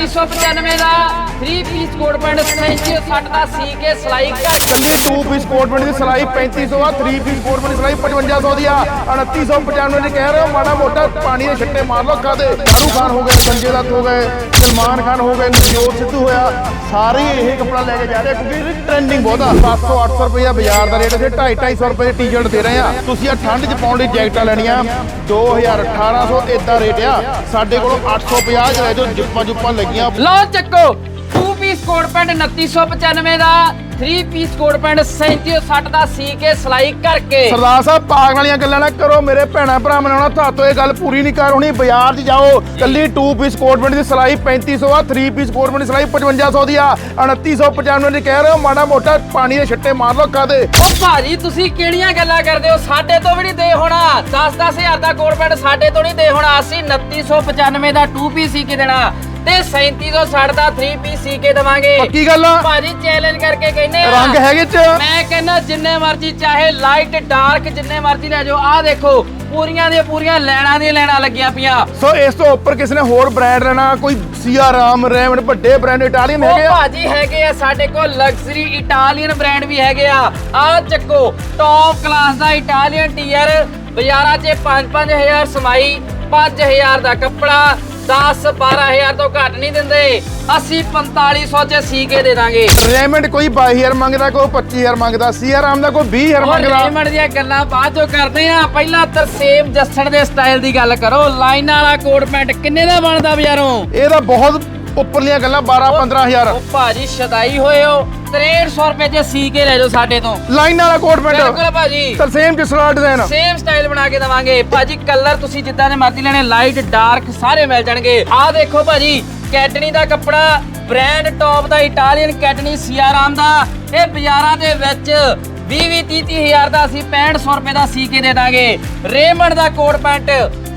2995 ਦਾ 3 piece coat pant 3760 ਦਾ ਸੀ ਕੇ ਸਲਾਈ ਘੱਟ ਕੱਲੀ 2 ਪੀਸ ਕੋਟ ਪੈਂਟ ਦੀ ਸਿਲਾਈ 3500 ਆ 3 ਪੀਸ ਕੋਟ ਪੈਂਟ ਦੀ ਸਿਲਾਈ 5500 ਦੀ ਆ 2995 ਦੀ ਕਹਿ ਰਹੇ ਹੋ, ਮਾੜਾ ਮੋਟਾ ਪਾਣੀ ਦੇ ਛੱਟੇ ਮਾਰ ਲੋ ਖਾਦੇ ਸ਼ਾਹਰੁਖ ਖਾਨ ਹੋ ਗਏ ਸੰਜੇ ਦੱਤ ਹੋ ਗਏ, ਸਲਮਾਨ ਖਾਨ ਹੋ ਗਏ ਨਵਜੋਤ ਸਿੱਧੂ ਹੋਇਆ, ਸਾਰੇ ਇਹ ਕੱਪੜਾ ਲੈ ਕੇ ਜਾ ਰਹੇ ਆ, ਕਿਉਂਕਿ ਟ੍ਰੈਂਡਿੰਗ ਬਹੁਤ ਆ। 700 800 ਰੁਪਏ ਬਾਜ਼ਾਰ ਦਾ ਰੇਟ ਤੇ 250 250 ਰੁਪਏ ਟੀ-ਸ਼ਰਟ ਦੇ ਰਹੇ ਆ। ਤੁਸੀਂ ਆ ਠੰਡ 'ਚ ਪਾਉਣ ਲਈ ਜੈਕਟਾਂ ਲੈਣੀਆਂ 2000 1800 ਇਦਾਂ ਰੇਟ ਆ। ਸਾਡੇ ਕੋਲ 850 ਚ ਲੈ ਜਾਓ ਜਿੱਪਾਂ ਜੁੱਪਾਂ ਲੱਗੀਆਂ। ਲਓ ਚੱਕੋ 2 ਪੀਸ ਕੋਟ ਪੈਂਟ 2995 ਦਾ 3 ਪੀਸ ਕੋਟ ਪੈਂਟ 3760 ਦਾ ਸੀ ਕੇ ਸਲਾਈ ਕਰਕੇ। ਸਰਦਾਰ ਸਾਹਿਬ ਪਾਗਲ ਵਾਲੀਆਂ ਗੱਲਾਂ ਨਾ ਕਰੋ ਮੇਰੇ ਭੈਣਾ ਭਰਾ ਮਨਾਉਣਾ ਤੁਹਾਤੋਂ ਇਹ ਗੱਲ ਪੂਰੀ ਨਹੀਂ ਕਰ ਹੋਣੀ ਬਾਜ਼ਾਰ 'ਚ ਜਾਓ ਕੱਲੀ 2 ਪੀਸ ਕੋਟ ਪੈਂਟ ਦੀ ਸਿਲਾਈ 3500 ਆ 3 ਪੀਸ ਕੋਟ ਪੈਂਟ ਦੀ ਸਿਲਾਈ 5500 ਦੀ ਆ 2995 ਦੀ ਕਹਿ ਰਹੇ ਹੋ ਮਾੜਾ ਮੋਟਾ ਪਾਣੀ ਦੇ ਛੱਟੇ ਮਾਰ ਲੋ ਖਾਦੇ ਉਹ ਭਾਜੀ ਤੁਸੀਂ ਕਿਹੜੀਆਂ ਗੱਲਾਂ ਕਰਦੇ ਹੋ? ਸਾਡੇ ਤੋਂ ਵੀ ਨਹੀਂ ਦੇ ਹੋਣਾ। 10 10000 ਦਾ ਕੋਟ ਪੈਂਟ ਸਾਡੇ ਤੋਂ ਨਹੀਂ ਦੇ ਹੋਣਾ। ਅਸੀਂ 2995 ਦਾ 2 ਪੀਸ ਸੀ ਕੇ ਦੇਣਾ? ਤੇ 3760 ਦਾ 3 ਪੀਸ ਸੀ ਕੇ ਦੇਵਾਂਗੇ। ਪੱਕੀ ਗੱਲ ਆ। ਭਾਜੀ ਚੈਲੰਜ ਕਰਕੇ ਕਹਿੰਦੇ ਆ। ਰੰਗ ਹੈਗੇ ਚ ਮੈਂ ਕਹਿੰਦਾ ਜਿੰਨੇ ਮਰਜ਼ੀ ਚਾਹੇ ਲਾਈਟ ਡਾਰਕ ਜਿੰਨੇ ਮਰਜ਼ੀ ਲੈ ਜਾਓ। ਆਹ ਦੇਖੋ ਪੂਰੀਆਂ ਦੀਆਂ ਪੂਰੀਆਂ ਲੈਣਾ ਦੀਆਂ ਲੈਣਾ ਲੱਗੀਆਂ ਪਈਆਂ। ਸੋ ਇਸ ਤੋਂ ਉੱਪਰ ਕਿਸੇ ਨੇ ਹੋਰ ਬ੍ਰਾਂਡ ਲੈਣਾ ਕੋਈ ਸੀਆ ਰਾਮ ਰੈਮਡ ਵੱਡੇ ਬ੍ਰਾਂਡ ਇਟਾਲੀਅਨ ਹੈਗੇ ਆ। ਭਾਜੀ ਹੈਗੇ ਆ ਸਾਡੇ ਕੋਲ ਲਗਜ਼ਰੀ ਇਟਾਲੀਅਨ ਬ੍ਰਾਂਡ ਵੀ ਹੈਗੇ ਆ। ਆਹ ਚੱਕੋ ਟੌਪ ਕਲਾਸ ਦਾ ਇਟਾਲੀਅਨ ਟੀਅਰ ਬਾਜ਼ਾਰਾਂ 'ਚ 5-5000 ਸਮਾਈ 5000 ਦਾ ਕੱਪੜਾ 10 12000 ਤੋਂ ਘੱਟ ਨਹੀਂ ਦਿੰਦੇ। ਅਸੀਂ 4500 'ਚ ਸੀ ਕੇ ਦੇ ਦਾਂਗੇ। ਰੈਮਡ ਕੋਈ 22000 ਮੰਗਦਾ ਕੋਈ 25000 ਮੰਗਦਾ ਸੀਆ ਰਾਮ ਦਾ ਕੋਈ 20000 ਉਹ ਮੰਗਦਾ। ਰੇਮੰਡ ਦੀਆਂ ਗੱਲਾਂ ਬਾਅਦ ਚੋਂ ਕਰਦੇ ਆ। ਪਹਿਲਾਂ ਤਰਸੇਮ ਜੱਸਣ ਦੇ ਸਟਾਈਲ ਦੀ ਗੱਲ ਕਰੋ। ਲਾਈਨ ਵਾਲਾ ਕੋਟ ਪੈਂਟ ਕਿੰਨੇ ਦਾ ਬਣਦਾ ਬਾਜ਼ਾਰੋਂ? ਇਹ ਤਾਂ ਬਹੁਤ ਉੱਪਰਲੀਆਂ ਗੱਲਾਂ 12 15000 ਉਹ ਭਾਜੀ ਸ਼ਦਾਈ ਹੋਏ ਹੋ। 6300 ਰੁਪਏ 'ਚ ਸੀ ਕੇ ਲੈ ਜਾਓ ਸਾਡੇ ਤੋਂ। ਲਾਈਨ ਵਾਲਾ ਕੋਟ ਪੈਂਟ। ਬਿਲਕੁਲ ਭਾਜੀ। ਤਰਸੇਮ ਕਿਸਲਾ ਡਿਜ਼ਾਈਨ ਸੇਮ ਸਟਾਈਲ ਬਣਾ ਕੇ ਦਵਾਂਗੇ। ਭਾਜੀ ਕਲਰ ਤੁਸੀਂ ਜਿੱਦਾਂ ਦੇ ਮਰਜ਼ੀ ਲੈਣੇ ਲਾਈਟ ਡਾਰਕ ਸਾਰੇ ਮਿਲ ਜਾਣਗੇ। ਆਹ ਦੇਖੋ ਭਾਜੀ ਕੈਟਨੀ ਦਾ ਕੱਪੜਾ ਬ੍ਰਾਂਡ ਟੌਪ ਦਾ ਇਟਾਲੀਅਨ ਕੈਟਨੀ ਸਿਆਰਾਮ ਦਾ। ਇਹ ਬਾਜ਼ਾਰਾਂ ਦੇ ਵਿੱਚ 20 20 30 ਹਜ਼ਾਰ ਦਾ ਅਸੀਂ 6500 ਰੁਪਏ ਦਾ ਸੀ ਕੇ ਦੇ ਦਾਂਗੇ। ਰੇਮੰਡ ਦਾ ਕੋਟ ਪੈਂਟ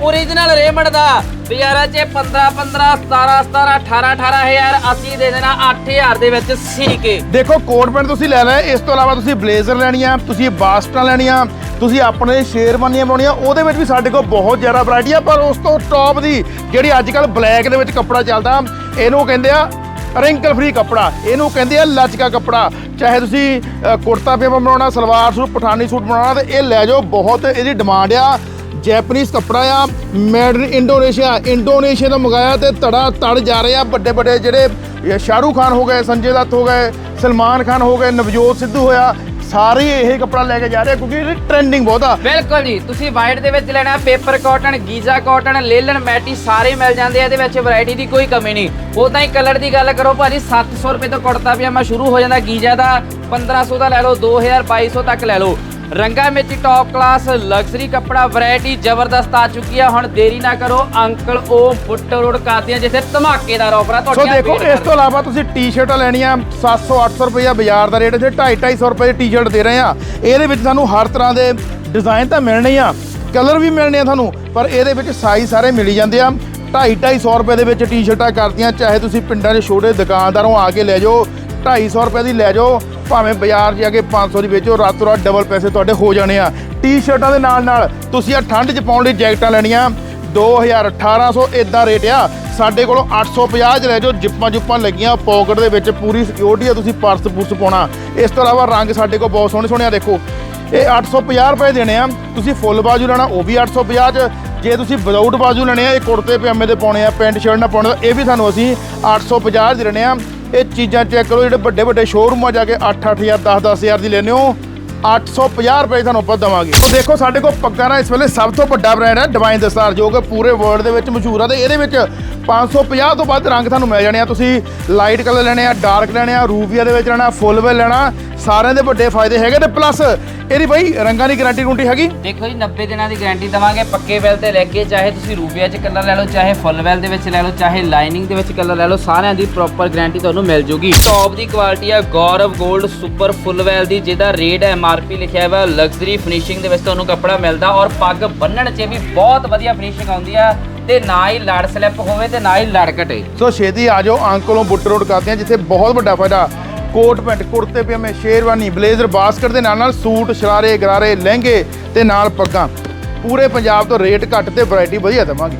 ਓਰੀਜਨਲ ਰੇਮੰਡ ਦਾ। ਬਾਜ਼ਾਰਾਂ 'ਚ 15 15 17 17 18 18000 ਅਸੀਂ ਦੇ ਦੇਣਾ 8000 ਦੇ ਵਿੱਚ ਸੀ ਕੇ। ਦੇਖੋ, ਕੋਟ ਪੈਂਟ ਤੁਸੀਂ ਲੈ ਲੈ ਇਸ ਤੋਂ ਇਲਾਵਾ ਤੁਸੀਂ ਬਲੇਜ਼ਰ ਲੈਣੀਆਂ, ਤੁਸੀਂ ਬਾਸਟਾਂ ਲੈਣੀਆਂ, ਤੁਸੀਂ ਆਪਣੇ ਸ਼ੇਰਵਾਨੀਆਂ ਬਣਾਉਣੀਆਂ ਉਹਦੇ ਵਿੱਚ ਵੀ ਸਾਡੇ ਕੋਲ ਬਹੁਤ ਜ਼ਿਆਦਾ ਵੈਰਾਈਟੀ ਆ, ਪਰ ਉਸ ਤੋਂ ਟੌਪ ਦੀ ਜਿਹੜੀ ਅੱਜ ਕੱਲ ਬਲੈਕ ਦੇ ਵਿੱਚ ਕੱਪੜਾ ਚੱਲਦਾ, ਇਹਨੂੰ ਕਹਿੰਦੇ ਆ ਰਿੰਕਲ ਫ੍ਰੀ ਕੱਪੜਾ, ਇਹਨੂੰ ਕਹਿੰਦੇ ਆ ਲਚਕਾ ਕੱਪੜਾ। ਚਾਹੇ ਤੁਸੀਂ ਕੁੜਤਾ ਪਜਾਮਾ ਬਣਾਉਣਾ, ਸਲਵਾਰ ਸੂਟ, ਪਠਾਨੀ ਸੂਟ ਬਣਾਉਣਾ, ਤੇ ਇਹ ਲੈ ਜਾਓ, ਬਹੁਤ ਇਹਦੀ ਡਿਮਾਂਡ ਆ। ਜੈਪਨੀਜ਼ ਕੱਪੜਾ ਆ ਮੇਡ ਇਨ ਇੰਡੋਨੇਸ਼ੀਆ ਇੰਡੋਨੇਸ਼ੀਆ ਤੋਂ ਮੰਗਾਇਆ ਤੇ ਧੜਾ ਤੜ ਜਾ ਰਹੇ ਆ। ਵੱਡੇ ਵੱਡੇ ਜਿਹੜੇ, ਇਹ ਸ਼ਾਹਰੂਖ ਖਾਨ ਹੋ ਗਏ, ਸੰਜੇ ਦੱਤ ਹੋ ਗਏ, ਸਲਮਾਨ ਖਾਨ ਹੋ ਗਏ, ਨਵਜੋਤ ਸਿੱਧੂ ਹੋਇਆ, ਸਾਰੇ ਇਹ ਕੱਪੜਾ ਲੈ ਕੇ ਜਾ ਰਹੇ ਆ ਕਿਉਂਕਿ ਇਹਦੀ ਟ੍ਰੈਂਡਿੰਗ ਬਹੁਤ ਆ। ਬਿਲਕੁਲ ਜੀ, ਤੁਸੀਂ ਵਾਈਟ ਦੇ ਵਿੱਚ ਲੈਣਾ paper cotton Giza cotton linen matte ਸਾਰੇ ਮਿਲ ਜਾਂਦੇ ਆ, ਇਹਦੇ ਵਿੱਚ ਵੈਰਾਈਟੀ ਦੀ ਕੋਈ ਕਮੀ ਨਹੀਂ। ਉਦਾਂ ਹੀ ਕਲਰ ਦੀ ਗੱਲ ਕਰੋ, ਭਾਜੀ 700 ਰੁਪਏ ਤੋਂ ਕੁੜਤਾ ਪਜਾਮਾ ਸ਼ੁਰੂ ਹੋ ਜਾਂਦਾ, ਗੀਜ਼ਾ ਦਾ 1500 ਦਾ ਲੈ ਲਓ 2000 2200 ਤੱਕ ਲੈ ਲਓ। ਰੰਗਾ ਵਿੱਚ ਟੌਪ ਕਲਾਸ ਲਗਜ਼ਰੀ ਕੱਪੜਾ ਵੈਰਾਈਟੀ ਜ਼ਬਰਦਸਤ ਆ ਚੁੱਕੀ ਆ। ਹੁਣ ਦੇਰੀ ਨਾ ਕਰੋ ਅੰਕਲ ਉਹ ਫੁੱਟ ਰੋਡ ਕਰਦੇ ਆ ਜਿੱਥੇ ਧਮਾਕੇਦਾਰ ਆਫਰ ਆ ਸੋ ਤੁਹਾਡੀਆਂ ਦੇਖੋ ਇਸ ਤੋਂ ਇਲਾਵਾ ਤੁਸੀਂ ਟੀ-ਸ਼ਰਟਾਂ ਲੈਣੀਆਂ 700 800 ਰੁਪਏ ਬਾਜ਼ਾਰ ਦਾ ਰੇਟ ਤੇ 250 250 ਰੁਪਏ ਦੀ ਟੀ-ਸ਼ਰਟ ਦੇ ਰਹੇ ਆ। ਇਹਦੇ ਵਿੱਚ ਤੁਹਾਨੂੰ ਹਰ ਤਰ੍ਹਾਂ ਦੇ ਡਿਜ਼ਾਈਨ ਤਾਂ ਮਿਲਣੇ ਆ ਕਲਰ ਵੀ ਮਿਲਣੇ ਆ ਤੁਹਾਨੂੰ ਪਰ ਇਹਦੇ ਵਿੱਚ ਸਾਈਜ਼ ਸਾਰੇ ਮਿਲੀ ਜਾਂਦੇ ਆ। 250 250 ਰੁਪਏ ਦੇ ਵਿੱਚ ਟੀ-ਸ਼ਰਟਾਂ ਕਰਦੀਆਂ ਚਾਹੇ ਤੁਸੀਂ ਪਿੰਡਾਂ ਦੇ ਛੋਟੇ ਦੁਕਾਨਦਾਰੋਂ ਆ ਕੇ ਲੈ ਜਾਓ 250 ਰੁਪਏ ਦੀ ਲੈ ਜਾਓ ਭਾਵੇਂ ਬਾਜ਼ਾਰ 'ਚ ਜਾ ਕੇ 500 ਦੀ ਵੇਚੋ, ਰਾਤੋਂ ਰਾਤ ਡਬਲ ਪੈਸੇ ਤੁਹਾਡੇ ਹੋ ਜਾਣੇ ਆ। ਟੀ-ਸ਼ਰਟਾਂ ਦੇ ਨਾਲ ਨਾਲ ਤੁਸੀਂ ਆ ਠੰਡ 'ਚ ਪਾਉਣ ਲਈ ਜੈਕਟਾਂ ਲੈਣੀਆਂ। 2000 1800 ਇਦਾਂ ਰੇਟ ਆ। ਸਾਡੇ ਕੋਲੋਂ 850 ਚ ਲੈ ਜਾਓ, ਜਿੱਪਾਂ ਜੁੱਪਾਂ ਲੱਗੀਆਂ ਪਾਕਟ ਦੇ ਵਿੱਚ ਪੂਰੀ ਸਿਕਿਉਰਿਟੀ ਆ, ਤੁਸੀਂ ਪਰਸ ਪੁਰਸ ਪਾਉਣਾ। ਇਸ ਤੋਂ ਇਲਾਵਾ ਰੰਗ ਸਾਡੇ ਕੋਲ ਬਹੁਤ ਸੋਹਣੇ ਸੋਹਣੇ ਆ, ਦੇਖੋ। ਇਹ 850 ਰੁਪਏ ਦੇਣੇ ਆ। ਤੁਸੀਂ ਫੁੱਲ ਬਾਜੂ ਲੈਣਾ, ਉਹ ਵੀ 850 ਚ। ਜੇ ਤੁਸੀਂ ਵਿਦਆਊਟ ਬਾਜੂ ਲੈਣੇ ਆ, ਇਹ ਕੁੜਤੇ ਪਜਾਮੇ ਦੇ ਪਾਉਣੇ ਆ, ਪੈਂਟ ਸ਼ਰਟ ਨਾਲ ਪਾਉਣੇ ਇਹ ਵੀ ਤੁਹਾਨੂੰ ਅਸੀਂ 850 ਦੇ ਲੈਣੇ ਆ। ਇਹ ਚੀਜ਼ਾਂ ਚੈੱਕ ਕਰੋ, ਜਿਹੜੇ ਵੱਡੇ ਵੱਡੇ ਸ਼ੋਰੂਮਾਂ ਜਾ ਕੇ 8-8000 10-10000 ਦੀ ਲੈਣੇ ਹੋ। 850 ਰੁਪਏ ਤੁਹਾਨੂੰ ਆਪਾਂ ਦਵਾਂਗੇ। ਉਹ ਦੇਖੋ, ਸਾਡੇ ਕੋਲ ਪੱਗਾਂ ਦਾ ਇਸ ਵੇਲੇ ਸਭ ਤੋਂ ਵੱਡਾ ਬ੍ਰਾਂਡ ਹੈ ਡਿਵਾਈਨ ਦਸਤਾਰ ਜੋ ਕਿ ਪੂਰੇ ਵਰਲਡ ਦੇ ਵਿੱਚ ਮਸ਼ਹੂਰ ਆ ਤੇ ਇਹਦੇ ਵਿੱਚ 550 ਤੋਂ ਵੱਧ ਰੰਗ ਤੁਹਾਨੂੰ ਮਿਲ ਜਾਣੇ ਆ। ਤੁਸੀਂ ਲਾਈਟ ਕਲਰ ਲੈਣੇ ਆ ਡਾਰਕ ਲੈਣੇ ਆ, ਰੂਬੀਆ ਦੇ ਵਿੱਚ ਲੈਣਾ ਫੁੱਲ ਵੇ ਲੈਣਾ, ਸਾਰਿਆਂ ਦੇ ਵੱਡੇ ਫਾਇਦੇ ਹੈਗੇ ਤੇ ਪਲੱਸ ਇਹਦੀ ਬਈ ਰੰਗਾਂ ਦੀ ਗਾਰੰਟੀ ਗੁੰਟੀ ਹੈਗੀ। ਦੇਖੋ ਜੀ 90 ਦਿਨਾਂ ਦੀ ਗਾਰੰਟੀ ਦਵਾਂਗੇ, ਪੱਕੇ ਵੈਲ ਤੇ ਲੈ ਕੇ ਚਾਹੇ ਤੁਸੀਂ ਰੂਬੀਆ ਚ ਕਲਰ ਲੈ ਲਓ, ਚਾਹੇ ਫੁੱਲ ਵੈਲ ਦੇ ਵਿੱਚ ਲੈ ਲਓ, ਚਾਹੇ ਲਾਈਨਿੰਗ ਦੇ ਵਿੱਚ ਕਲਰ ਲੈ ਲਓ, ਸਾਰਿਆਂ ਦੀ ਪ੍ਰੋਪਰ ਗਾਰੰਟੀ ਤੁਹਾਨੂੰ ਮਿਲ ਜੂਗੀ। ਟੌਪ ਦੀ ਕੁਆਲਿਟੀ ਆ ਗੌਰਵ 골ਡ ਸੁਪਰ ਫੁੱਲ ਵੈਲ ਦੀ, ਜਿਹਦਾ ਰੇਟ ਐਮਆਰਪੀ ਲਿਖਿਆ ਹੋਇਆ ਲਗਜ਼ਰੀ ਫਿਨਿਸ਼ਿੰਗ ਦੇ ਵਿੱਚ ਤੁਹਾਨੂੰ ਕੱਪੜਾ ਮਿਲਦਾ ਔਰ ਪੱਗ ਬੰਨਣ 'ਚ ਵੀ ਬਹੁਤ ਵਧੀਆ ਫਿਨਿਸ਼ਿੰਗ ਆਉਂਦੀ ਆ। ਤੇ ਨਾ ਹੀ ਲੜ ਸਲਿੱਪ ਹੋਵੇ ਤੇ ਨਾ ਹੀ ਲੜ ਘਟੇ। ਸੋ ਛੇਤੀ ਆ ਜਾਓ ਅੰਕਲੋਂ ਬੁੱਟ ਰੋਡ ਕਰਦੇ ਆ ਜਿੱਥੇ ਬਹੁਤ ਵੱਡਾ ਫਾਇਦਾ। ਕੋਟ ਪੈਂਟ, ਕੁੜਤੇ ਪਜਾਮੇ, ਸ਼ੇਰਵਾਨੀ, ਬਲੇਜ਼ਰ, ਬਾਸਕਟ ਦੇ ਨਾਲ ਨਾਲ ਸੂਟ, ਸ਼ਰਾਰੇ, ਗਰਾਰੇ, ਲਹਿੰਗੇ ਤੇ ਨਾਲ ਪੱਗਾਂ। ਪੂਰੇ ਪੰਜਾਬ ਤੋਂ ਰੇਟ ਘੱਟ ਤੇ ਵੈਰਾਈਟੀ ਵਧੀਆ ਦੇਵਾਂਗੇ।